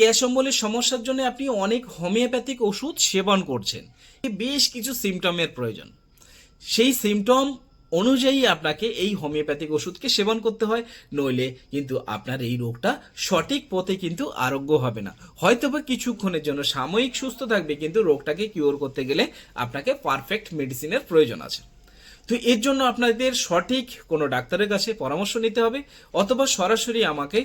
Gas অম্বলের সমস্যার জন্য আপনি অনেক হোমিওপ্যাথিক ওষুধ সেবন করছেন। বেশ কিছু সিমটমের প্রয়োজন। সেই সিমটম অনুযায়ী আপনাকে এই হোমিওপ্যাথিক ওষুধকে সেবন করতে হয়, নইলে কিন্তু আপনার এই রোগটা সঠিক পথে কিন্তু আরোগ্য হবে না। হয়তো বা কিছুক্ষণের জন্য সাময়িক সুস্থ থাকবে, কিন্তু রোগটাকে কিওর করতে গেলে আপনাকে পারফেক্ট মেডিসিনের প্রয়োজন আছে। তো এর জন্য আপনাদের সঠিক কোনো ডাক্তারের কাছে পরামর্শ নিতে হবে, অথবা সরাসরি আমাকে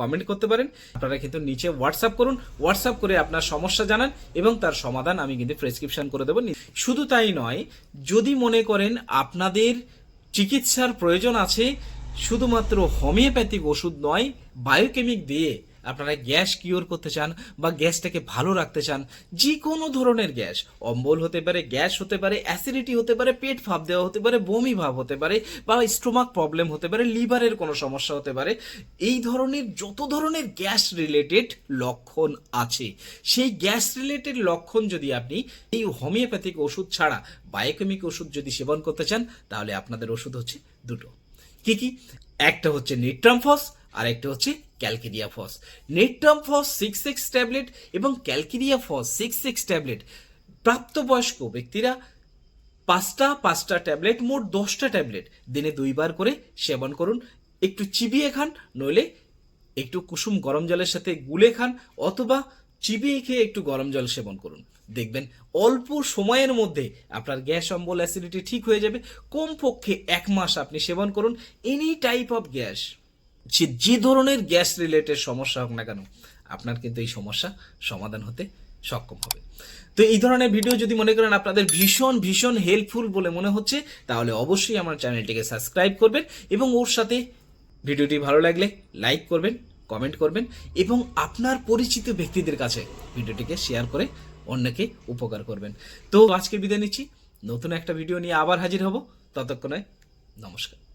কমেন্ট করতে পারেন। আপনারা কিন্তু নিচে হোয়াটসঅ্যাপ করুন। হোয়াটসঅ্যাপ করে আপনার সমস্যা জানান এবং তার সমাধান আমি কিন্তু প্রেসক্রিপশন করে দেবো। শুধু তাই নয়, যদি মনে করেন আপনাদের চিকিৎসার প্রয়োজন আছে, শুধুমাত্র হোমিওপ্যাথিক ওষুধ নয় বায়োকেমিক দিয়ে আপনারা গ্যাস কিওর করতে চান বা গ্যাসটাকে ভালো রাখতে চান যে কোনো ধরনের গ্যাস, অম্বল হতে পারে, গ্যাস হতে পারে, অ্যাসিডিটি হতে পারে, পেট ভাব দেওয়া হতে পারে, বমি ভাব হতে পারে বা স্টোমাক প্রবলেম হতে পারে, লিভারের কোনো সমস্যা হতে পারে, এই ধরনের যত ধরনের গ্যাস রিলেটেড লক্ষণ আছে, সেই গ্যাস রিলেটেড লক্ষণ যদি আপনি এই হোমিওপ্যাথিক ওষুধ ছাড়া, বায়োকেমিক ওষুধ যদি সেবন করতে চান, তাহলে আপনাদের ওষুধ হচ্ছে দুটো। কি কি? একটা হচ্ছে নিট্রামফস আর একটা হচ্ছে calcarea phos. Natrum phos six six tablet এবং calcarea phos six six tablet প্রাপ্তবয়স্ক ব্যক্তিরা পাঁচটা পাঁচটা ট্যাবলেট মোট দশটা ট্যাবলেট দিনে দুইবার করে সেবন করুন। একটু চিবিয়ে খান, নইলে একটু কুসুম গরম জলের সাথে গুলে খান, অথবা চিবিয়ে খেয়ে একটু গরম জল সেবন করুন। দেখবেন অল্প সময়ের মধ্যে আপনার গ্যাস, অম্বল, অ্যাসিডিটি ঠিক হয়ে যাবে। কমপক্ষে এক মাস আপনি সেবন করুন। এনি টাইপ অফ গ্যাস, যে যে ধরনের গ্যাস রিলেটেড সমস্যা হোক না কেন, আপনার কিন্তু এই সমস্যা সমাধান হতে সক্ষম হবে। তো এই ধরনের ভিডিও যদি মনে করেন আপনাদের ভীষণ ভীষণ হেল্পফুল বলে মনে হচ্ছে, তাহলে অবশ্যই আমার চ্যানেলটিকে সাবস্ক্রাইব করবেন এবং ওর সাথে ভিডিওটি ভালো লাগলে লাইক করবেন। কমেন্ট করবেন এবং আপনার পরিচিত ব্যক্তিদের কাছে ভিডিওটিকে শেয়ার করে অন্যকে উপকার করবেন। তো আজকে বিদায় নিচ্ছি। নতুন একটা ভিডিও নিয়ে আবার হাজির হব। ততক্ষণে নমস্কার।